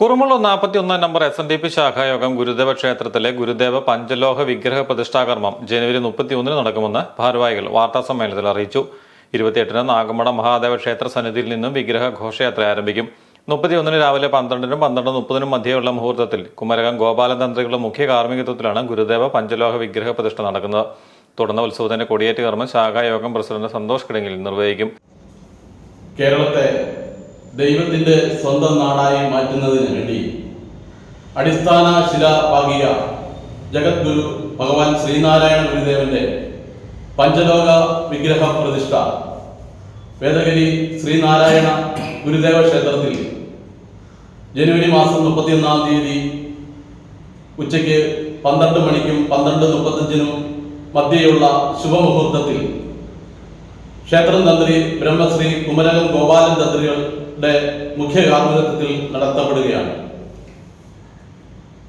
കുറുമുള്ള നാൽപ്പത്തി ഒന്നാം number S N D P ശാഖായോഗം Gurudeva ക്ഷേത്രത്തിലെ ഗുരുദേവ പഞ്ചലോഹ വിഗ്രഹ പ്രതിഷ്ഠാകർമ്മം ജനുവരി മുപ്പത്തിയൊന്നിന് നടക്കുമെന്ന് ഭാരവാഹികൾ വാർത്താ സമ്മേളനത്തിൽ അറിയിച്ചു. ഇരുപത്തിയെട്ടിന് നാഗമട മഹാദേവ ക്ഷേത്ര സന്നിധിയിൽ നിന്നും വിഗ്രഹ ഘോഷയാത്ര ആരംഭിക്കും. മുപ്പത്തിയൊന്നിന് രാവിലെ പന്ത്രണ്ടിനും പന്ത്രണ്ട് മുപ്പതിനും മധ്യയുള്ള മുഹൂർത്തത്തിൽ കുമരകം ഗോപാലതന്ത്രികളുടെ മുഖ്യ കാർമ്മികത്വത്തിലാണ് ഗുരുദേവ പഞ്ചലോഹ വിഗ്രഹ പ്രതിഷ്ഠ നടക്കുന്നത്. തുടർന്ന് ഉത്സവത്തിന്റെ കൊടിയേറ്റ് കർമ്മം ശാഖായോഗം പ്രസിഡന്റ് സന്തോഷ് കിടങ്ങിൽ നിർവഹിക്കും. കേരളത്തെ ദൈവത്തിന്റെ സ്വന്തം നാടായി മാറ്റുന്നതിന് വേണ്ടി. അടിസ്ഥാന ശില പാകിയ ജഗദ്ഗുരു ഭഗവാൻ ശ്രീനാരായണ ഗുരുദേവന്റെ പഞ്ചലോക വിഗ്രഹ പ്രതിഷ്ഠ. വേദഗിരി ശ്രീനാരായണ ഗുരുദേവ ക്ഷേത്രത്തിൽ ജനുവരി മാസം മുപ്പത്തിയൊന്നാം തീയതി ഉച്ചയ്ക്ക് പന്ത്രണ്ട് മണിക്കും പന്ത്രണ്ട് മുപ്പത്തഞ്ചിനും മധ്യയുള്ള ശുഭമുഹൂർത്തത്തിൽ ക്ഷേത്രം തന്ത്രി ബ്രഹ്മശ്രീ കുമരകം ഗോപാലൻ തന്ത്രികളുടെ മുഖ്യ കാർമ്മികത്വത്തിൽ നടത്തപ്പെടുകയാണ്.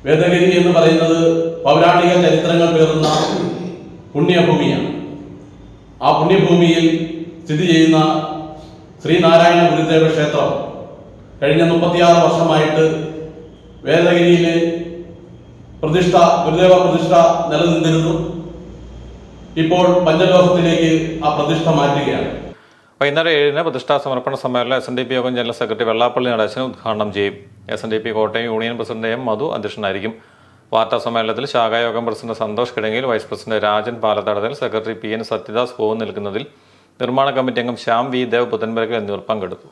വേദഗിരി എന്ന് പറയുന്നത് പൗരാണിക ചരിത്രങ്ങൾ പേറുന്ന പുണ്യഭൂമിയാണ്. ആ പുണ്യഭൂമിയിൽ സ്ഥിതി ചെയ്യുന്ന ശ്രീനാരായണ ഗുരുദേവ ക്ഷേത്രം കഴിഞ്ഞ മുപ്പത്തിയാറ് വർഷമായിട്ട് വേദഗിരിയിലെ പ്രതിഷ്ഠ ഗുരുദേവ പ്രതിഷ്ഠ നിലനിന്നിരുന്നു. ഇപ്പോൾ പഞ്ചലോകത്തിലേക്ക് ആ പ്രതിഷ്ഠ മാറ്റുകയാണ്. വൈകുന്നേരം ഏഴിന് പ്രതിഷ്ഠാ സമർപ്പണ സമ്മേളനം എസ് എൻ ഡി പി യോഗം ജനറൽ സെക്രട്ടറി വെള്ളാപ്പള്ളി നടേശൻ ഉദ്ഘാടനം ചെയ്യും. S N D P Kottayam union president M Madhu അധ്യക്ഷനായിരിക്കും. വാർത്താ സമ്മേളനത്തിൽ ശാഖായോഗം president Santhosh കിടങ്ങിൽ vice president Rajan പാലത്തടത്തിൽ secretary P N Sathyadas പോവും നിൽക്കുന്നതിൽ നിർമ്മാണ കമ്മിറ്റി അംഗം ശ്യാം വി ദേവ് പുത്തൻബർഗ് എന്നിവർ പങ്കെടുത്തു.